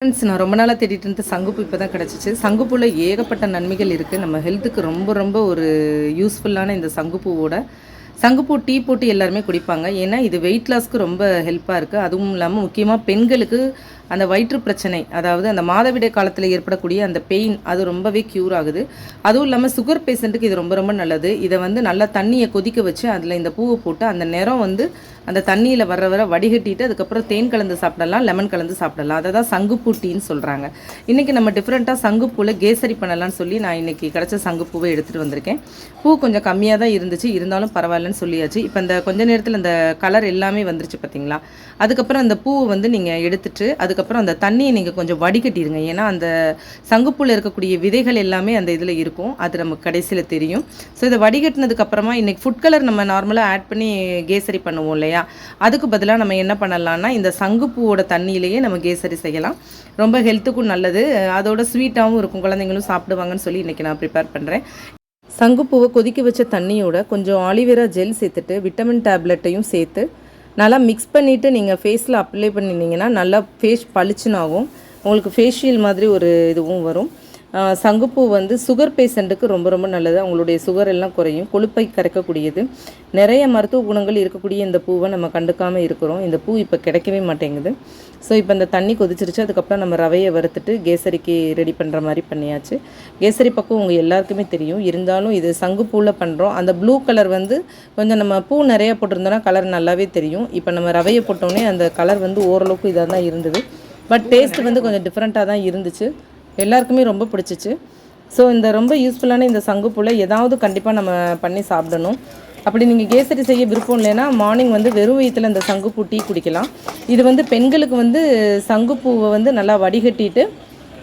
Friends நான் ரொம்ப நாளாக தேடிட்டு இருந்த சங்குப்பு இப்போ தான் கிடச்சிச்சு. சங்குப்பூவில் ஏகப்பட்ட நன்மைகள் இருக்குது நம்ம ஹெல்த்துக்கு ரொம்ப ரொம்ப ஒரு யூஸ்ஃபுல்லான இந்த சங்குப்பூவோட. சங்குப்பூ டீ போட்டு எல்லாருமே குடிப்பாங்க. ஏன்னா இது வெயிட் லாஸ்க்கு ரொம்ப ஹெல்ப்பாக இருக்குது அதுவும் இல்லாமல் முக்கியமாக பெண்களுக்கு அந்த வயிற்று பிரச்சனை அதாவது அந்த மாதவிடை காலத்தில் ஏற்படக்கூடிய அந்த பெயின் அது ரொம்பவே க்யூர் ஆகுது. அதுவும் இல்லாமல் சுகர் பேஷண்ட்டுக்கு இது ரொம்ப ரொம்ப நல்லது. இதை வந்து நல்லா தண்ணியை கொதிக்க வச்சு அதில் இந்த பூவை போட்டு அந்த நிறம் வந்து அந்த தண்ணியில் வர வர வடிகட்டிட்டு அதுக்கப்புறம் தேன் கலந்து சாப்பிடலாம் லெமன் கலந்து சாப்பிடலாம். அதை தான் சங்குப்பூ டீன்னு சொல்கிறாங்க இன்றைக்கி நம்ம டிஃப்ரெண்ட்டாக சங்குப்பூவில் கேசரி பண்ணலாம்னு சொல்லி நான் இன்றைக்கி கிடச்ச சங்குப்பூவை எடுத்துகிட்டு வந்திருக்கேன். பூ கொஞ்சம் கம்மியாக தான் இருந்துச்சு. இருந்தாலும் பரவாயில்லன்னு சொல்லியாச்சு. இப்போ இந்த கொஞ்ச நேரத்தில் இந்த கலர் எல்லாமே வந்துருச்சு பார்த்தீங்களா அதுக்கப்புறம் அந்த பூவை வந்து நீங்கள் எடுத்துகிட்டு அதுக்கு அதுக்கப்புறம் அந்த தண்ணியை நீங்கள் கொஞ்சம் வடிகட்டிடுங்க ஏன்னா அந்த சங்குப்பூவில் இருக்கக்கூடிய விதைகள் எல்லாமே அந்த இதில் இருக்கும். அது நமக்கு கடைசியில் தெரியும். ஸோ இதை வடிகட்டினதுக்கு அப்புறமா இன்றைக்கி ஃபுட் கலர் நம்ம நார்மலாக ஆட் பண்ணி கேசரி பண்ணுவோம் இல்லையா? அதுக்கு பதிலாக நம்ம என்ன பண்ணலாம்னா இந்த சங்குப்பூவோட தண்ணியிலேயே நம்ம கேசரி செய்யலாம். ரொம்ப ஹெல்த்துக்கும் நல்லது. அதோட ஸ்வீட்டாகவும் இருக்கும். குழந்தைங்களும் சாப்பிடுவாங்கன்னு சொல்லி இன்றைக்கி நான் ப்ரிப்பேர் பண்ணுறேன் சங்குப்பூவை கொதிக்க வச்ச தண்ணியோட கொஞ்சம் ஆலிவேரா ஜெல் சேர்த்துட்டு விட்டமின் டேப்லெட்டையும் சேர்த்து நல்லா மிக்ஸ் பண்ணிவிட்டு நீங்கள் ஃபேஸில் அப்ளை பண்ணினீங்கன்னா நல்லா ஃபேஸ் பளிச்சுனாகும் ஆகும். உங்களுக்கு ஃபேஷியல் மாதிரி ஒரு இதுவும் வரும். சங்குப்பூ வந்து சுகர் பேஷண்ட்டுக்கு ரொம்ப ரொம்ப நல்லது. அவங்களுடைய சுகர் எல்லாம் குறையும். கொழுப்பை கரைக்கக்கூடியது. நிறைய மருத்துவ குணங்கள் இருக்கக்கூடிய இந்த பூவை நம்ம கண்டுக்காமல் இருக்கிறோம். இந்த பூ இப்போ கிடைக்கவே மாட்டேங்குது. ஸோ இப்போ இந்த தண்ணி கொதிச்சிருச்சு. அதுக்கப்புறம் நம்ம ரவையை வறுத்துட்டு கேசரிக்கு ரெடி பண்ணுற மாதிரி பண்ணியாச்சு. கேசரி பக்கம் உங்கள் எல்லாருக்குமே தெரியும். இருந்தாலும் இது சங்குப்பூவில் பண்ணுறோம் அந்த ப்ளூ கலர் வந்து கொஞ்சம் நம்ம பூ நிறைய போட்டிருந்தோன்னா கலர் நல்லாவே தெரியும். இப்போ நம்ம ரவையை போட்டோன்னே அந்த கலர் வந்து ஓரளவுக்கு இதாக தான் இருந்தது. பட் டேஸ்ட் வந்து கொஞ்சம் டிஃப்ரெண்ட்டாக தான் இருந்துச்சு. எல்லாருக்குமே ரொம்ப பிடிச்சிச்சு. ஸோ இந்த ரொம்ப யூஸ்ஃபுல்லான இந்த சங்குப்பூவில் ஏதாவது கண்டிப்பாக நம்ம பண்ணி சாப்பிடணும். அப்படி நீங்கள் கேசரி செய்ய விருப்பம் இல்லைன்னா மார்னிங் வந்து வெறும் வயிற்றில் இந்த சங்குப்பூ டீ குடிக்கலாம். இது வந்து பெண்களுக்கு வந்து சங்குப்பூவை வந்து நல்லா வடிகட்டிட்டு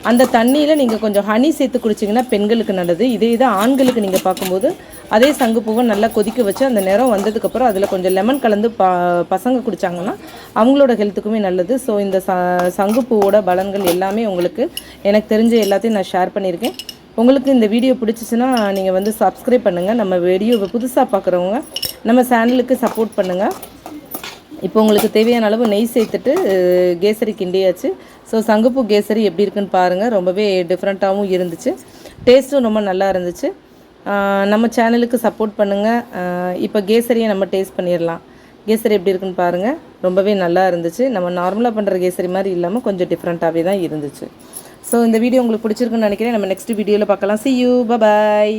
அந்த தண்ணியில் நீங்கள் கொஞ்சம் ஹனி சேர்த்து குடிச்சிங்கன்னா பெண்களுக்கு நல்லது. இதே இதை ஆண்களுக்கு நீங்கள் பார்க்கும்போது அதே சங்குப்பூவை நல்லா கொதிக்க வச்சு அந்த நேரம் வந்ததுக்கப்புறம் அதில் கொஞ்சம் லெமன் கலந்து ப பசங்க குடித்தாங்கன்னா அவங்களோட ஹெல்த்துக்குமே நல்லது. ஸோ இந்த ச சங்குப்பூவோட பலன்கள் எல்லாமே உங்களுக்கு எனக்கு தெரிஞ்ச எல்லாத்தையும் நான் ஷேர் பண்ணியிருக்கேன். உங்களுக்கு இந்த வீடியோ பிடிச்சிச்சின்னா நீங்கள் வந்து சப்ஸ்கிரைப் பண்ணுங்கள் நம்ம வீடியோவை புதுசாக பார்க்குறவங்க நம்ம சேனலுக்கு சப்போர்ட் பண்ணுங்கள் இப்போ உங்களுக்கு தேவையான அளவு நெய் சேர்த்துட்டு கேசரி கிண்டியாச்சு. ஸோ சங்குப்பூ கேசரி எப்படி இருக்குன்னு பாருங்கள் ரொம்பவே டிஃப்ரெண்ட்டாகவும் இருந்துச்சு. டேஸ்ட்டும் ரொம்ப நல்லா இருந்துச்சு. நம்ம சேனலுக்கு சப்போர்ட் பண்ணுங்கள் இப்போ கேசரியை நம்ம டேஸ்ட் பண்ணிடலாம் கேசரி எப்படி இருக்குன்னு பாருங்கள் ரொம்பவே நல்லா இருந்துச்சு. நம்ம நார்மலாக பண்ணுற கேசரி மாதிரி இல்லாமல் கொஞ்சம் டிஃப்ரெண்ட்டாகவே தான் இருந்துச்சு. ஸோ இந்த வீடியோ உங்களுக்கு பிடிச்சிருக்குன்னு நினைக்கிறேன். நம்ம நெக்ஸ்ட் வீடியோவில் பார்க்கலாம். C you bye bye